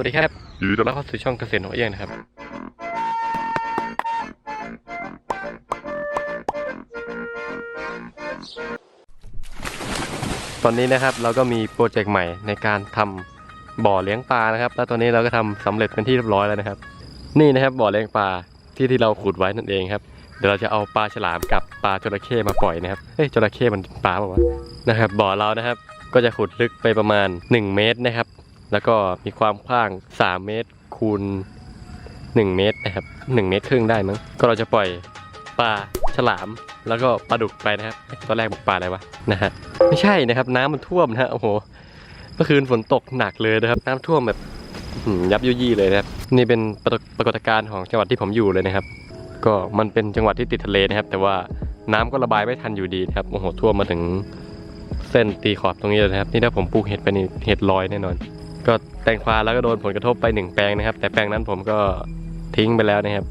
วัสดีครับยินดีต้อนรับเข้าสู่ช่องเกษตรหัวเอี้ยงนะครับ ตอนนี้นะครับเราก็มีโปรเจกต์ใหม่ในการทำบ่อเลี้ยงปลานะครับ แล้วตอนนี้เราก็ทำสำเร็จเป็นที่เรียบร้อยแล้วนะครับ นี่นะครับบ่อเลี้ยงปลาที่ที่เราขุดไว้นั่นเองครับ เดี๋ยวเราจะเอาปลาฉลามกับปลาจระเข้มาปล่อยนะครับ เฮ้ยจระเข้มันปลาเปล่าวะนะครับบ่อเรานะครับก็จะขุดลึกไปประมาณ 1 เมตรนะครับ แล้วก็มีความกว้าง 3 เมตรคูณ 1 เมตรนะครับ 1 เมตรครึ่งได้มั้ง ก็เราจะปล่อยปลาฉลาม แล้วก็ปลาดุกไปนะครับ ตอนแรกบอกปลาอะไรวะนะฮะ ไม่ใช่นะครับ น้ำมันท่วมนะฮะ โอ้โห เมื่อคืนฝนตกหนักเลยนะครับ น้ำท่วมแบบยับยุยี่เลยนะครับ นี่เป็นปรากฏปรากฏการณ์ของจังหวัดที่ผมอยู่เลยนะครับ ก็มันเป็นจังหวัดที่ติดทะเลนะครับ แต่ว่าน้ำก็ระบายไม่ทันอยู่ดีนะครับ โอ้โห ท่วมมาถึงเส้นตีขอบตรงนี้เลยนะครับ นี่ถ้าผมปลูกเห็ดไปนี่เห็ดลอยแน่นอน ก็แตงควาแล้วก็โดนผลกระทบไปหนึ่งแปลงนะครับ แต่แปลงนั้นผมก็ทิ้งไปแล้วนะครับ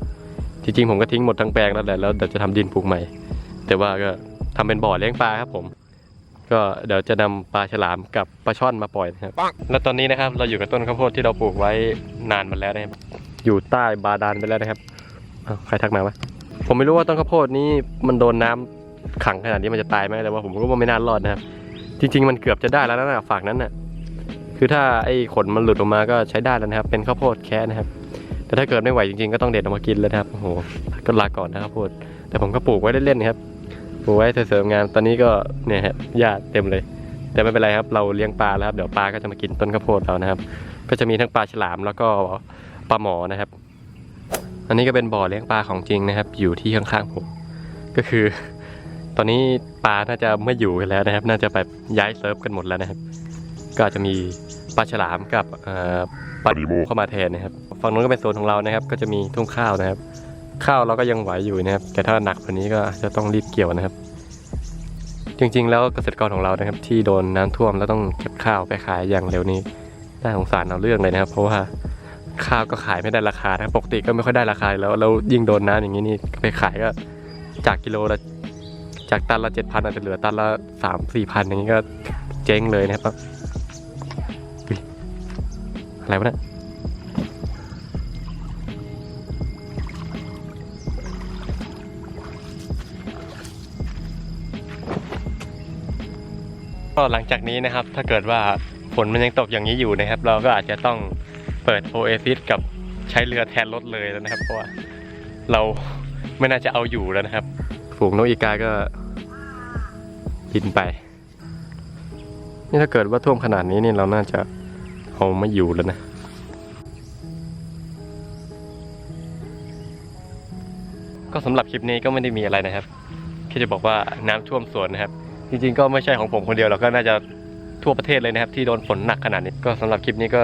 จริงๆผมก็ทิ้งหมดทั้งแปลงแล้วแหละแล้วเดี๋ยวจะทำดินปลูกใหม่ แต่ว่าก็ทำเป็นบ่อเลี้ยงปลาครับผม ก็เดี๋ยวจะนำปลาฉลามกับปลาช่อนมาปล่อยนะครับ แล้วตอนนี้นะครับ เราอยู่กับต้นข้าวโพดที่เราปลูกไว้นานมาแล้วนะครับอยู่ใต้บาดาลไปแล้วนะครับอ้าวใครทักมาวะผมไม่รู้ว่าต้นข้าวโพดนี้มันโดนน้ำขังขนาดนี้มันจะตายไหมแต่ว่าผมก็ว่าไม่น่ารอดนะครับ จริง ๆ มันเกือบจะได้แล้วนะฝากนั้นน่ะ คือถ้าไอ้ขนมันหลุดออกมาก็ใช้ได้แล้วนะครับ เป็นข้าวโพดแค่นะครับ แต่ถ้าเกิดไม่ไหวจริงๆก็ต้องเด็ดออกมากินเลยนะครับโอ้โหก็ลาก่อนนะครับข้าวโพดแต่ผมก็ปลูกไว้เล่นๆนะครับปลูกไว้เสริมงานตอนนี้ก็เนี่ยฮะหญ้าเต็มเลย แต่ไม่เป็นไรครับ เราเลี้ยงปลาแล้วครับเดี๋ยวปลาก็จะมากินต้นข้าวโพดเรานะครับ ก็จะมีทั้งปลาฉลามแล้วก็ปลาหมอนะครับ อันนี้ก็เป็นบ่อเลี้ยงปลาของจริงนะครับ อยู่ที่ข้างๆผมก็คือ ตอนนี้ปลาน่าจะไม่อยู่กันแล้วนะครับ น่าจะแบบย้ายเซิร์ฟกันหมดแล้วนะครับ ก็อาจจะมีปลาฉลามกับเอ่อปลาดิโมเข้ามาแทนนะครับฝั่งนู้นก็เป็นโซนของเรานะครับ ก็จะมีทุ่งข้าวนะครับ ข้าวเราก็ยังไหวอยู่นะครับ แต่ถ้าหนักกว่านี้ก็อาจจะต้องรีบเกี่ยวนะครับ จริงๆ แล้วเกษตรกรของเรานะครับ ที่โดนน้ำท่วมแล้วต้องเก็บข้าวไปขายอย่างเร็วนี้น่าสงสารเอาเรื่องเลยนะครับ เพราะว่าข้าวก็ขายไม่ได้ราคานะครับปกติก็ไม่ค่อยได้ราคาอยู่แล้วแล้วยิ่งโดนน้ำอย่างนี้นี่ไปขายก็จากกิโลละจากตันละเจ็ดพันอาจจะเหลือตันละสามสี่พันอย่างนี้ก็เจ๊งเลยนะครับอุ๊ย อะไรวะเนี่ยก็หลังจากนี้นะครับ ถ้าเกิดว่าฝนมันยังตกอย่างนี้อยู่นะครับ เราก็อาจจะต้องเปิดโอเอซิสกับใช้เรือแทนรถเลยแล้วนะครับ เพราะว่าเราไม่น่าจะเอาอยู่แล้วนะครับ ฝูงนกอีกาก็บินไป นี่ถ้าเกิดว่าท่วมขนาดนี้นี่เราน่าจะ เอาไม่อยู่แล้วนะก็สำหรับคลิปนี้ก็ไม่ได้มีอะไรนะครับแค่จะบอกว่าน้ำท่วมสวนนะครับ จริงๆ ก็ไม่ใช่ของผมคนเดียวหรอกก็น่าจะทั่วประเทศเลยนะครับ ที่โดนฝนหนักขนาดนี้ก็สำหรับคลิปนี้ก็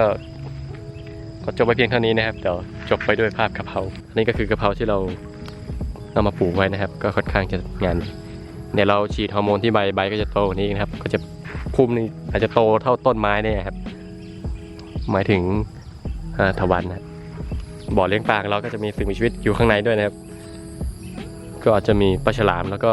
ก็จบไปเพียงเท่านี้นะครับเดี๋ยวจบไปด้วยภาพกะเพราอันนี้ก็คือกะเพราที่เราเอามาปลูกไว้นะครับ ก็ค่อนข้างจะงานเดี๋ยวเราฉีดฮอร์โมนที่ใบใบก็จะโตนี้นะครับ ก็จะพุ่มนี่อาจจะโตเท่าต้นไม้เนี่ยครับ หมายถึงอ่าทวันนะบ่อเลี้ยงปลาเราก็จะมีสิ่งมีชีวิตอยู่ข้างในด้วยนะครับ ก็อาจจะมีปลาฉลามแล้วก็